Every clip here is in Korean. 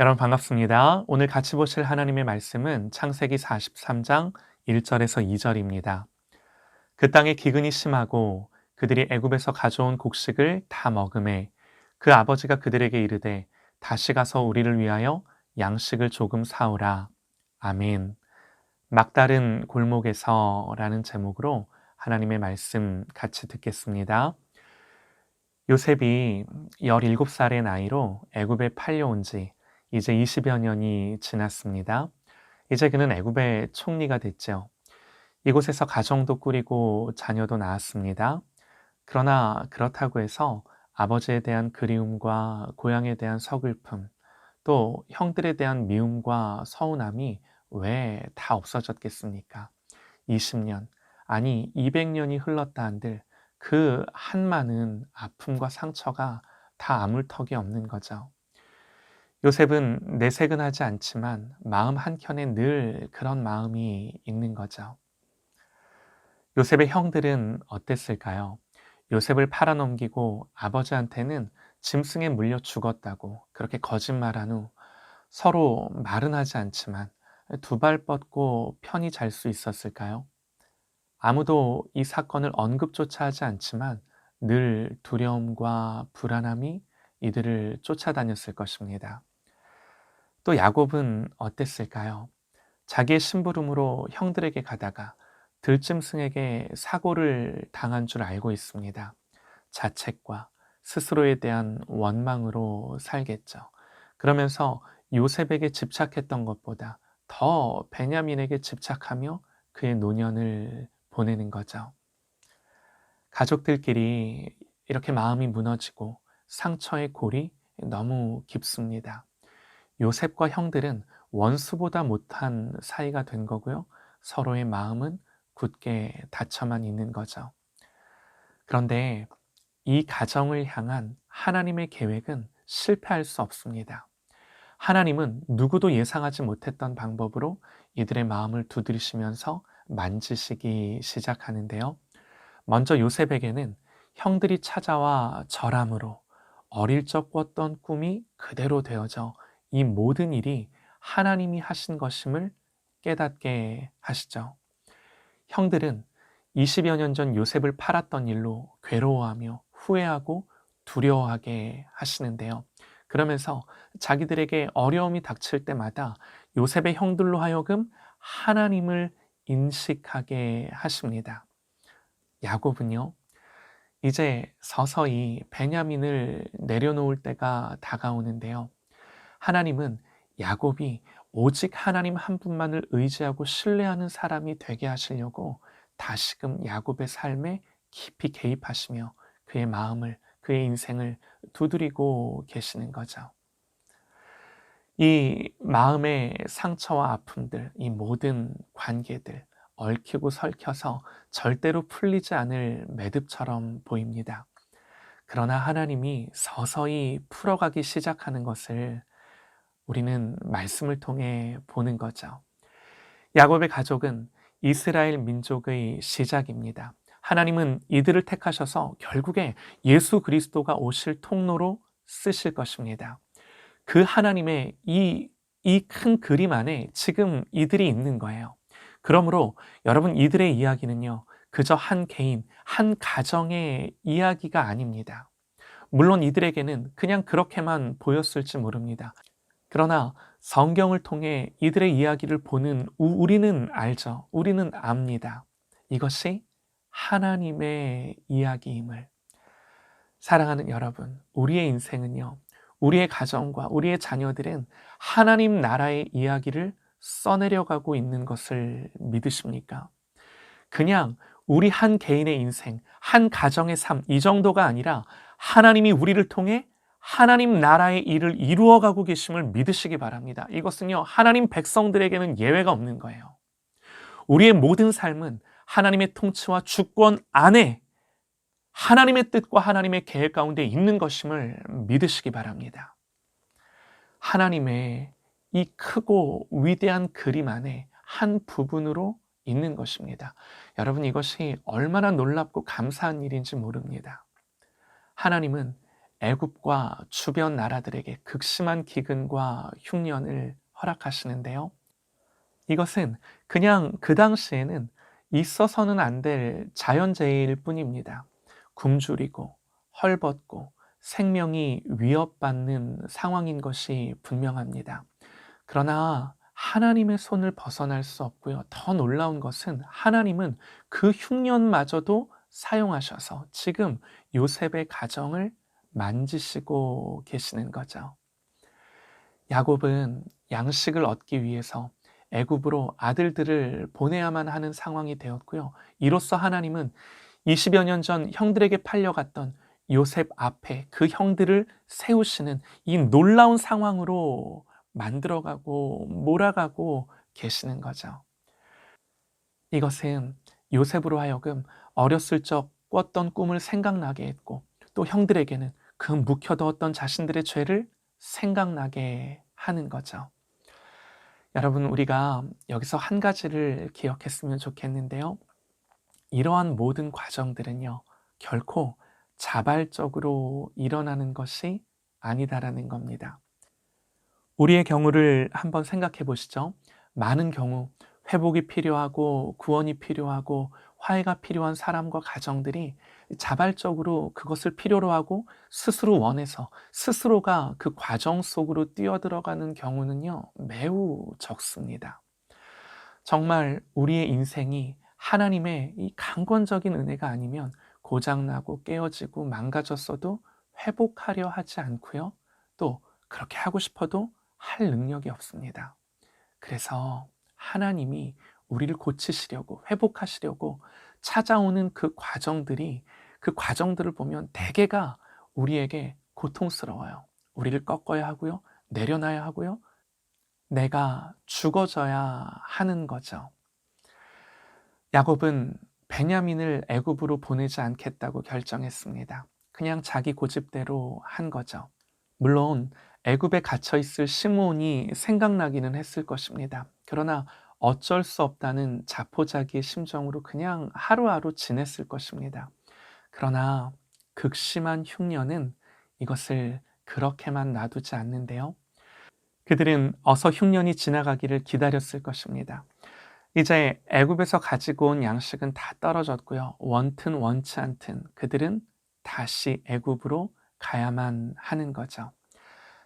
여러분 반갑습니다. 오늘 같이 보실 하나님의 말씀은 창세기 43장 1절에서 2절입니다. 그 땅에 기근이 심하고 그들이 애굽에서 가져온 곡식을 다 먹음에 그 아버지가 그들에게 이르되 다시 가서 우리를 위하여 양식을 조금 사오라. 아멘. 막다른 골목에서라는 제목으로 하나님의 말씀 같이 듣겠습니다. 요셉이 17살의 나이로 애굽에 팔려온 지 이제 20여 년이 지났습니다. 이제 그는 애굽의 총리가 됐죠. 이곳에서 가정도 꾸리고 자녀도 낳았습니다. 그러나 그렇다고 해서 아버지에 대한 그리움과 고향에 대한 서글픔, 또 형들에 대한 미움과 서운함이 왜 다 없어졌겠습니까? 20년, 아니 200년이 흘렀다 한들 그 한 많은 아픔과 상처가 다 아물 턱이 없는 거죠. 요셉은 내색은 하지 않지만 마음 한켠에 늘 그런 마음이 있는 거죠. 요셉의 형들은 어땠을까요? 요셉을 팔아넘기고 아버지한테는 짐승에 물려 죽었다고 그렇게 거짓말한 후 서로 말은 하지 않지만 두 발 뻗고 편히 잘 수 있었을까요? 아무도 이 사건을 언급조차 하지 않지만 늘 두려움과 불안함이 이들을 쫓아다녔을 것입니다. 또 야곱은 어땠을까요? 자기의 심부름으로 형들에게 가다가 들짐승에게 사고를 당한 줄 알고 있습니다. 자책과 스스로에 대한 원망으로 살겠죠. 그러면서 요셉에게 집착했던 것보다 더 베냐민에게 집착하며 그의 노년을 보내는 거죠. 가족들끼리 이렇게 마음이 무너지고 상처의 골이 너무 깊습니다. 요셉과 형들은 원수보다 못한 사이가 된 거고요. 서로의 마음은 굳게 닫혀만 있는 거죠. 그런데 이 가정을 향한 하나님의 계획은 실패할 수 없습니다. 하나님은 누구도 예상하지 못했던 방법으로 이들의 마음을 두드리시면서 만지시기 시작하는데요. 먼저 요셉에게는 형들이 찾아와 절함으로 어릴 적 꿨던 꿈이 그대로 되어져 이 모든 일이 하나님이 하신 것임을 깨닫게 하시죠. 형들은 20여 년 전 요셉을 팔았던 일로 괴로워하며 후회하고 두려워하게 하시는데요. 그러면서 자기들에게 어려움이 닥칠 때마다 요셉의 형들로 하여금 하나님을 인식하게 하십니다. 야곱은요, 이제 서서히 베냐민을 내려놓을 때가 다가오는데요. 하나님은 야곱이 오직 하나님 한 분만을 의지하고 신뢰하는 사람이 되게 하시려고 다시금 야곱의 삶에 깊이 개입하시며 그의 마음을, 그의 인생을 두드리고 계시는 거죠. 이 마음의 상처와 아픔들, 이 모든 관계들, 얽히고 설켜서 절대로 풀리지 않을 매듭처럼 보입니다. 그러나 하나님이 서서히 풀어가기 시작하는 것을 우리는 말씀을 통해 보는 거죠. 야곱의 가족은 이스라엘 민족의 시작입니다. 하나님은 이들을 택하셔서 결국에 예수 그리스도가 오실 통로로 쓰실 것입니다. 그 하나님의 이, 이 큰 그림 안에 지금 이들이 있는 거예요. 그러므로 여러분 이들의 이야기는요, 그저 한 개인, 한 가정의 이야기가 아닙니다. 물론 이들에게는 그냥 그렇게만 보였을지 모릅니다. 그러나 성경을 통해 이들의 이야기를 보는 우리는 알죠. 우리는 압니다. 이것이 하나님의 이야기임을. 사랑하는 여러분, 우리의 인생은요, 우리의 가정과 우리의 자녀들은 하나님 나라의 이야기를 써내려가고 있는 것을 믿으십니까? 그냥 우리 한 개인의 인생, 한 가정의 삶, 이 정도가 아니라 하나님이 우리를 통해 하나님 나라의 일을 이루어가고 계심을 믿으시기 바랍니다. 이것은요, 하나님 백성들에게는 예외가 없는 거예요. 우리의 모든 삶은 하나님의 통치와 주권 안에 하나님의 뜻과 하나님의 계획 가운데 있는 것임을 믿으시기 바랍니다. 하나님의 이 크고 위대한 그림 안에 한 부분으로 있는 것입니다. 여러분 이것이 얼마나 놀랍고 감사한 일인지 모릅니다. 하나님은 애굽과 주변 나라들에게 극심한 기근과 흉년을 허락하시는데요. 이것은 그냥 그 당시에는 있어서는 안 될 자연재해일 뿐입니다. 굶주리고 헐벗고 생명이 위협받는 상황인 것이 분명합니다. 그러나 하나님의 손을 벗어날 수 없고요. 더 놀라운 것은 하나님은 그 흉년마저도 사용하셔서 지금 요셉의 가정을 만지시고 계시는 거죠. 야곱은 양식을 얻기 위해서 애굽으로 아들들을 보내야만 하는 상황이 되었고요. 이로써 하나님은 20여 년 전 형들에게 팔려갔던 요셉 앞에 그 형들을 세우시는 이 놀라운 상황으로 만들어가고 몰아가고 계시는 거죠. 이것은 요셉으로 하여금 어렸을 적 꿨던 꿈을 생각나게 했고 또 형들에게는 그 묵혀두었던 자신들의 죄를 생각나게 하는 거죠. 여러분, 우리가 여기서 한 가지를 기억했으면 좋겠는데요. 이러한 모든 과정들은요, 결코 자발적으로 일어나는 것이 아니다라는 겁니다. 우리의 경우를 한번 생각해 보시죠. 많은 경우 회복이 필요하고 구원이 필요하고 화해가 필요한 사람과 가정들이 자발적으로 그것을 필요로 하고 스스로 원해서 스스로가 그 과정 속으로 뛰어들어가는 경우는요, 매우 적습니다. 정말 우리의 인생이 하나님의 이 강권적인 은혜가 아니면 고장나고 깨어지고 망가졌어도 회복하려 하지 않고요. 또 그렇게 하고 싶어도 할 능력이 없습니다. 그래서 하나님이 우리를 고치시려고 회복하시려고 찾아오는 그 과정들이 그 과정들을 보면 대개가 우리에게 고통스러워요. 우리를 꺾어야 하고요. 내려놔야 하고요. 내가 죽어져야 하는 거죠. 야곱은 베냐민을 애굽으로 보내지 않겠다고 결정했습니다. 그냥 자기 고집대로 한 거죠. 물론 애굽에 갇혀 있을 시몬이 생각나기는 했을 것입니다. 그러나 어쩔 수 없다는 자포자기의 심정으로 그냥 하루하루 지냈을 것입니다. 그러나 극심한 흉년은 이것을 그렇게만 놔두지 않는데요. 그들은 어서 흉년이 지나가기를 기다렸을 것입니다. 이제 애굽에서 가지고 온 양식은 다 떨어졌고요. 원튼 원치 않든 그들은 다시 애굽으로 가야만 하는 거죠.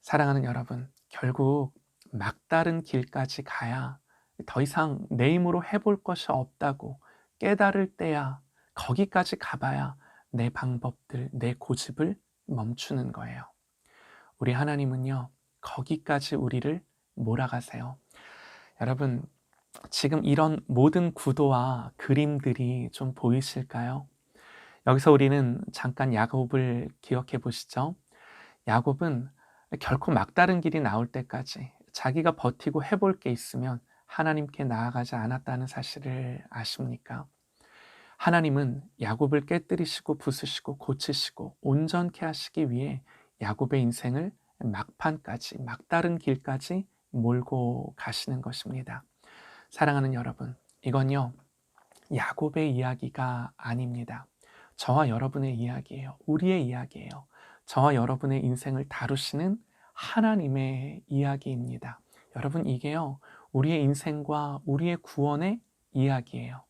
사랑하는 여러분, 결국 막다른 길까지 가야 더 이상 내 힘으로 해볼 것이 없다고 깨달을 때야 거기까지 가봐야 내 방법들, 내 고집을 멈추는 거예요. 우리 하나님은요, 거기까지 우리를 몰아가세요. 여러분, 지금 이런 모든 구도와 그림들이 좀 보이실까요? 여기서 우리는 잠깐 야곱을 기억해 보시죠. 야곱은 결코 막다른 길이 나올 때까지 자기가 버티고 해볼 게 있으면 하나님께 나아가지 않았다는 사실을 아십니까? 하나님은 야곱을 깨뜨리시고 부수시고 고치시고 온전케 하시기 위해 야곱의 인생을 막판까지 막다른 길까지 몰고 가시는 것입니다. 사랑하는 여러분, 이건요 야곱의 이야기가 아닙니다. 저와 여러분의 이야기예요. 우리의 이야기예요. 저와 여러분의 인생을 다루시는 하나님의 이야기입니다. 여러분, 이게요, 우리의 인생과 우리의 구원의 이야기예요.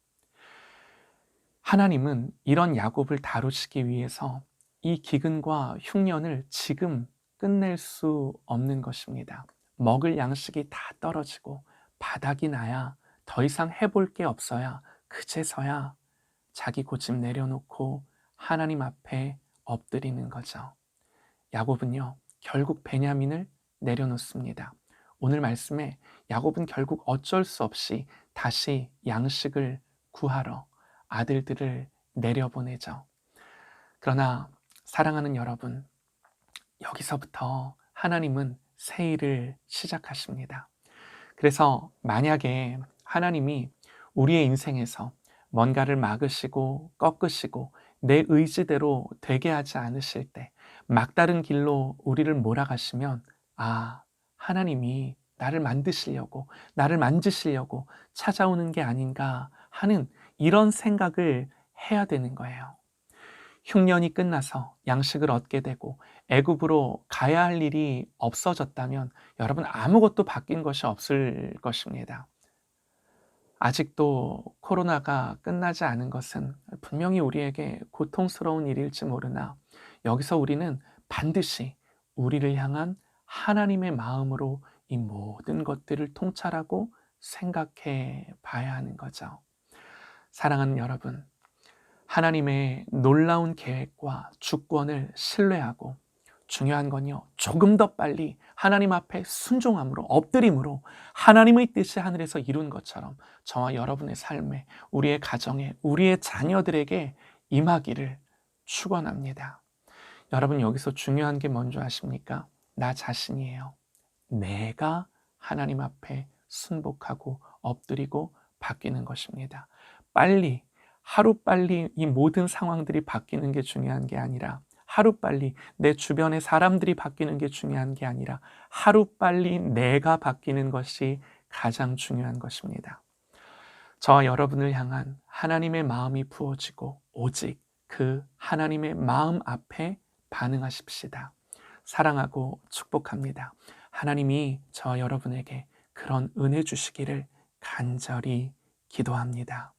하나님은 이런 야곱을 다루시기 위해서 이 기근과 흉년을 지금 끝낼 수 없는 것입니다. 먹을 양식이 다 떨어지고 바닥이 나야 더 이상 해볼 게 없어야 그제서야 자기 고집 내려놓고 하나님 앞에 엎드리는 거죠. 야곱은요, 결국 베냐민을 내려놓습니다. 오늘 말씀에 야곱은 결국 어쩔 수 없이 다시 양식을 구하러 아들들을 내려보내죠. 그러나 사랑하는 여러분, 여기서부터 하나님은 새 일을 시작하십니다. 그래서 만약에 하나님이 우리의 인생에서 뭔가를 막으시고 꺾으시고 내 의지대로 되게 하지 않으실 때 막다른 길로 우리를 몰아가시면 아, 하나님이 나를 만드시려고, 나를 만지시려고 찾아오는 게 아닌가 하는 이런 생각을 해야 되는 거예요. 흉년이 끝나서 양식을 얻게 되고 애굽으로 가야 할 일이 없어졌다면 여러분 아무것도 바뀐 것이 없을 것입니다. 아직도 코로나가 끝나지 않은 것은 분명히 우리에게 고통스러운 일일지 모르나 여기서 우리는 반드시 우리를 향한 하나님의 마음으로 이 모든 것들을 통찰하고 생각해 봐야 하는 거죠. 사랑하는 여러분, 하나님의 놀라운 계획과 주권을 신뢰하고 중요한 건요, 조금 더 빨리 하나님 앞에 순종함으로, 엎드림으로 하나님의 뜻이 하늘에서 이룬 것처럼 저와 여러분의 삶에, 우리의 가정에, 우리의 자녀들에게 임하기를 축원합니다. 여러분 여기서 중요한 게 뭔지 아십니까? 나 자신이에요. 내가 하나님 앞에 순복하고 엎드리고 바뀌는 것입니다. 빨리 하루빨리 이 모든 상황들이 바뀌는 게 중요한 게 아니라 하루빨리 내 주변의 사람들이 바뀌는 게 중요한 게 아니라 하루빨리 내가 바뀌는 것이 가장 중요한 것입니다. 저와 여러분을 향한 하나님의 마음이 부어지고 오직 그 하나님의 마음 앞에 반응하십시다. 사랑하고 축복합니다. 하나님이 저와 여러분에게 그런 은혜 주시기를 간절히 기도합니다.